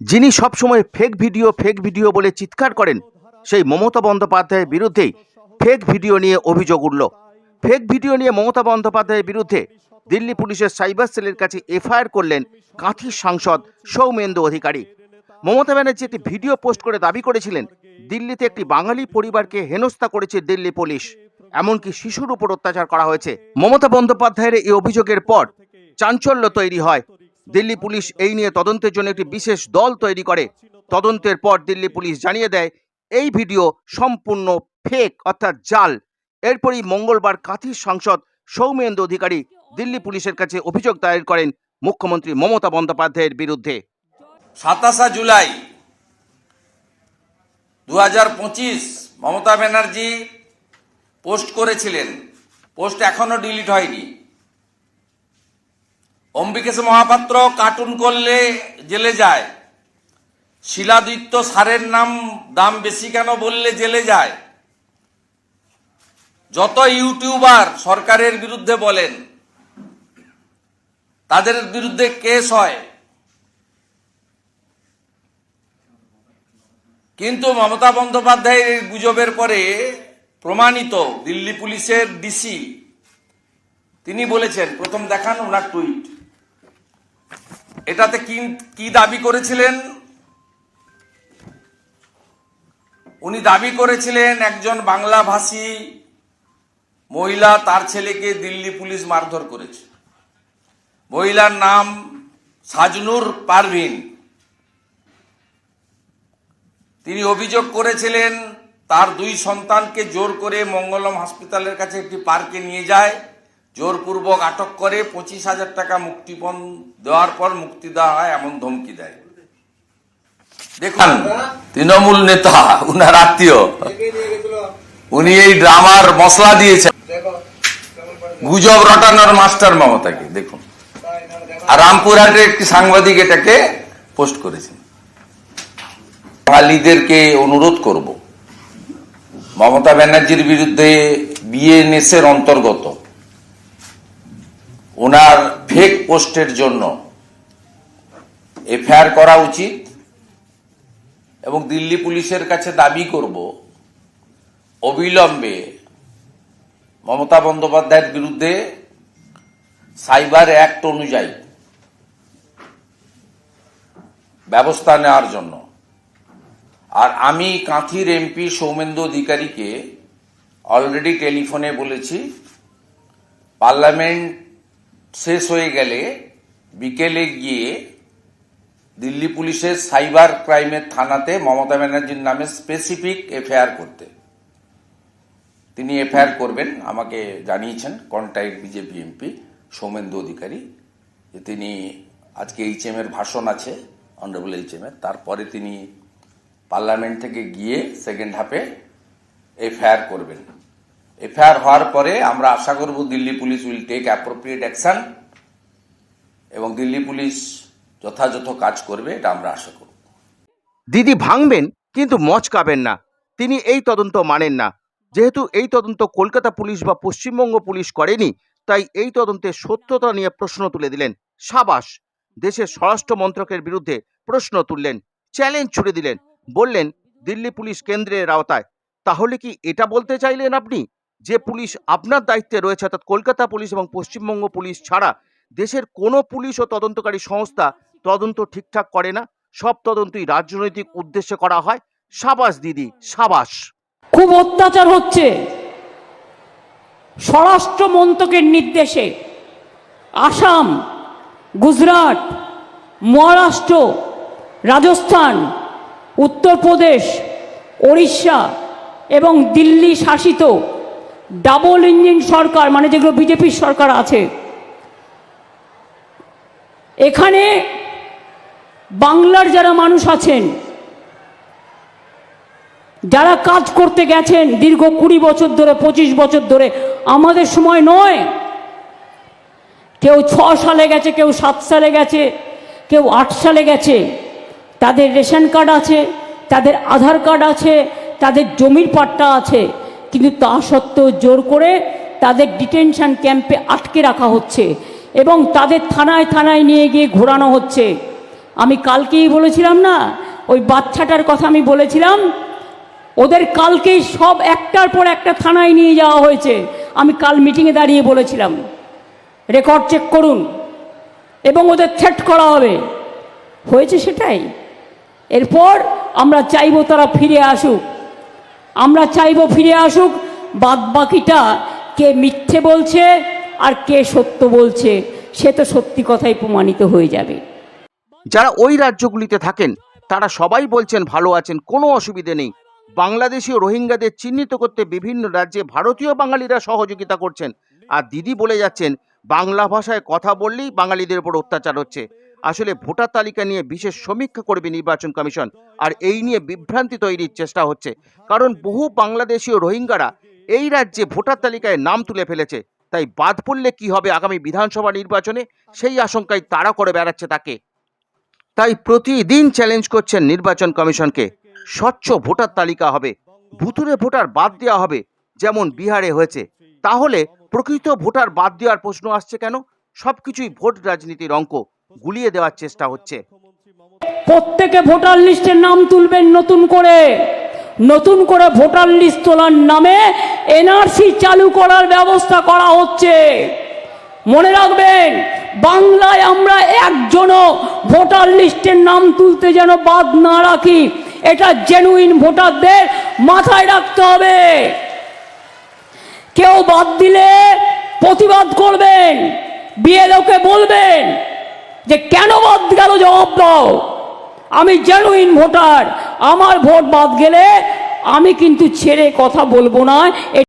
যিনি সবসময় fake video fake video বলে চিৎকার করেন, সেই মমতা বন্দ্যোপাধ্যায়ের বিরুদ্ধেই ফেক ভিডিও নিয়ে অভিযোগ উঠল। ফেক ভিডিও নিয়ে মমতা বন্দ্যোপাধ্যায়ের বিরুদ্ধে দিল্লি পুলিশের সাইবার সেলের কাছে এফআইআর করলেন কাঁথির সাংসদ সৌমেন্দু অধিকারী। মমতা ব্যানার্জি একটি ভিডিও পোস্ট করে দাবি করেছিলেন, দিল্লিতে একটি বাঙালি পরিবারকে হেনস্থা করেছে দিল্লি পুলিশ। এমনকি শিশুর উপর অত্যাচার করা হয়েছে। মমতা বন্দ্যোপাধ্যায়ের এই অভিযোগের পর চাঞ্চল্য তৈরি হয় দিল্লি পুলিশ এই নিয়ে তদন্তের জন্য একটি বিশেষ দল তৈরি করে। তদন্তের পর দিল্লি পুলিশ জানিয়ে দেয়, এই ভিডিও সম্পূর্ণ ফেক অর্থাৎ জাল। এরপরই মঙ্গলবার কাঁথির সাংসদ সৌমেন্দু অধিকারী দিল্লি পুলিশের কাছে অভিযোগ দায়ের করেন মুখ্যমন্ত্রী মমতা বন্দ্যোপাধ্যায়ের বিরুদ্ধে। সাতাশা জুলাই দু হাজার পঁচিশ মমতা ব্যানার্জি পোস্ট করেছিলেন। পোস্ট এখনও ডিলিট হয়নি। অম্বিকেশ মহাপাত্র কার্টুন করলে জেলে যায়। শিলাদিত্য সারের নাম, দাম বেশি কেন বললে জেলে যায়? যত ইউটিউবার সরকারের বিরুদ্ধে বলেন, তাদের বিরুদ্ধে কেস হয়। কিন্তু মমতা বন্দ্যোপাধ্যায়ের গুজবের পরে প্রমাণিত দিল্লি পুলিশের ডিসি। তিনি বলেছেন, প্রথম দেখান ওনার টুইট। এটাতে কি কি দাবি করেছিলেন? উনি দাবি করেছিলেন, একজন বাংলা ভাষী মহিলা তার ছেলেকে দিল্লি পুলিশ মারধর করেছে। মহিলার নাম সাজনুর পারভিন। তিনি অভিযোগ করেছিলেন, তার দুই সন্তানকে জোর করে মঙ্গলম হসপিটালের কাছে একটি পার্কে নিয়ে যায়। জোরপূর্বক আটক করে পঁচিশ হাজার টাকা মুক্তিপণ দেওয়ার পর মুক্তি দেওয়া হয় এমন ধমকি দেয়। দেখুন, তৃণমূল নেতা, উনার আত্মীয়, উনি এই ড্রামার মশলা দিয়েছেন। গুজব রটানোর মাস্টার মমতাকে, দেখুন। আর রামপুরহাটে একটি সাংবাদিক এটাকে পোস্ট করেছেন। বাঙালিদেরকে অনুরোধ করব, মমতা ব্যানার্জির বিরুদ্ধে বিএনএস এর অন্তর্গত ওনার ফেক পোস্টের জন্য এফআইআর করা উচিত এবং দিল্লি পুলিশের কাছে দাবি করব অবিলম্বে মমতা বন্দ্যোপাধ্যায়ের বিরুদ্ধে সাইবার অ্যাক্ট অনুযায়ী ব্যবস্থা নেওয়ার জন্য। আর আমি কাঁথির এমপি সৌমেন্দু অধিকারীকে অলরেডি টেলিফোনে বলেছি, পার্লামেন্ট শেষ হয়ে গেলে বিকেলে গিয়ে দিল্লি পুলিশের সাইবার ক্রাইমের থানাতে মমতা ব্যানার্জির নামে স্পেসিফিক এফআইআর করতে। তিনি এফআইআর করবেন, আমাকে জানিয়েছেন contact BJP MP Soumendu Adhikari, যে তিনি আজকে এইচএম এর ভাষণ আছে, অনারেবল এইচএম এর। তারপরে তিনি পার্লামেন্ট থেকে গিয়ে সেকেন্ড হাফে এফআইআর করবেন। এফআইআর হওয়ার পরে আমরা আশা করব Delhi police will take appropriate action এবং দিল্লি পুলিশ যথাযথ কাজ করবে, এটা আমরা আশা করব। দিদি ভাঙবেন, কিন্তু মচকাবেন না। তিনি এই তদন্ত মানেন না। যেহেতু এই তদন্ত কলকাতা পুলিশ বা পশ্চিমবঙ্গ পুলিশ করেনি, তাই এই তদন্তের সত্যতা নিয়ে প্রশ্ন তুলে দিলেন সাবাস। দেশের স্বরাষ্ট্র মন্ত্রকের বিরুদ্ধে প্রশ্ন তুললেন চ্যালেঞ্জ ছুড়ে দিলেন, বললেন, দিল্লি পুলিশ কেন্দ্রের আওতায়। তাহলে কি এটা বলতে চাইলেন আপনি? যে পুলিশ আপনার দায়িত্বে রয়েছে, অর্থাৎ কলকাতা পুলিশ এবং পশ্চিমবঙ্গ পুলিশ ছাড়া দেশের কোনো পুলিশ ও তদন্তকারী সংস্থা তদন্ত ঠিকঠাক করে না। সব তদন্তই রাজনৈতিক উদ্দেশ্যে করা হয়। সাবাস দিদি, সাবাস। খুব অত্যাচার হচ্ছে স্বরাষ্ট্র মন্ত্রকের নির্দেশে। আসাম, গুজরাট, মহারাষ্ট্র, রাজস্থান, উত্তরপ্রদেশ, ওড়িশা এবং দিল্লি শাসিত ডাবল ইঞ্জিন সরকার মানে যেগুলো বিজেপির সরকার আছে। এখানে বাংলার যারা মানুষ আছেন, যারা কাজ করতে গেছেন দীর্ঘ কুড়ি বছর ধরে, পঁচিশ বছর ধরে, আমাদের সময় নয়। কেউ ছ সালে গেছে, কেউ সাত সালে গেছে, কেউ আট সালে গেছে। তাদের রেশন কার্ড আছে, তাদের আধার কার্ড আছে, তাদের জমির পাট্টা আছে। কিন্তু তা সত্ত্বেও জোর করে তাদের ডিটেনশন ক্যাম্পে আটকে রাখা হচ্ছে এবং তাদের থানায় থানায় নিয়ে গিয়ে ঘোরানো হচ্ছে। আমি কালকেই বলেছিলাম না, ওই বাচ্চাটার কথা আমি বলেছিলাম, ওদের কালকেই সব একটার পর একটা থানায় নিয়ে যাওয়া হয়েছে। আমি কাল মিটিংয়ে দাঁড়িয়ে বলেছিলাম, রেকর্ড চেক করুন এবং ওদের থ্রেট করা হবে। হয়েছে সেটাই। এরপর আমরা চাইব তারা ফিরে আসুক। আমরা চাইব ফিরে আসুক বাদ বাকিটা কে মিথ্যে বলছে আর কে সত্য বলছে, সে তো সত্যি কথাই প্রমাণিত হয়ে যাবে। যারা ওই রাজ্যগুলিতে থাকেন, তারা সবাই বলছেন ভালো আছেন, কোনো অসুবিধে নেই। বাংলাদেশি ও রোহিঙ্গাদের চিহ্নিত করতে বিভিন্ন রাজ্যে ভারতীয় বাঙালিরা সহযোগিতা করছেন। আর দিদি বলে যাচ্ছেন, বাংলা ভাষায় কথা বললেই বাঙালিদের উপর অত্যাচার হচ্ছে। আসলে ভোটার তালিকা নিয়ে বিশেষ সমীক্ষা করবে নির্বাচন কমিশন। আর এই নিয়ে বিভ্রান্তি তৈরির চেষ্টা হচ্ছে। কারণ বহু বাংলাদেশীয় রোহিঙ্গারা এই রাজ্যে ভোটার তালিকায় নাম তুলে ফেলেছে। তাই বাদ পড়লে কি হবে আগামী বিধানসভা নির্বাচনে? সেই আশঙ্কায় তারা করে বেড়াচ্ছে তাকে। তাই প্রতিদিন চ্যালেঞ্জ করছেন নির্বাচন কমিশনকে। স্বচ্ছ ভোটার তালিকা হবে। ভুতুরে ভোটার বাদ দেওয়া হবে, যেমন বিহারে হয়েছে। তাহলে প্রকৃত ভোটার বাদ দেওয়ার প্রশ্ন আসছে কেন? সবকিছুই ভোট রাজনীতির অঙ্ক। গুলিয়ে দেওয়ার চেষ্টা হচ্ছে। প্রত্যেকে ভোটার লিস্টের নাম তুলবেন নতুন করে। নতুন করে ভোটার লিস্ট তোলার নামে এনআরসি চালু করার ব্যবস্থা করা হচ্ছে। মনে রাখবেন, বাংলায় আমরা একজনও ভোটার লিস্টের নাম তুলতে যেন বাদ না রাখি। এটা জেনুইন ভোটারদের মাথায় রাখতে হবে। কেউ বাদ দিলে প্রতিবাদ করবেন, বিএলওকে বলবেন যে কেন বাদ গেল জবাব দাও। আমি জেনুইন ভোটার আমার ভোট বাদ গেলে আমি কিন্তু ছেড়ে কথা বলব না।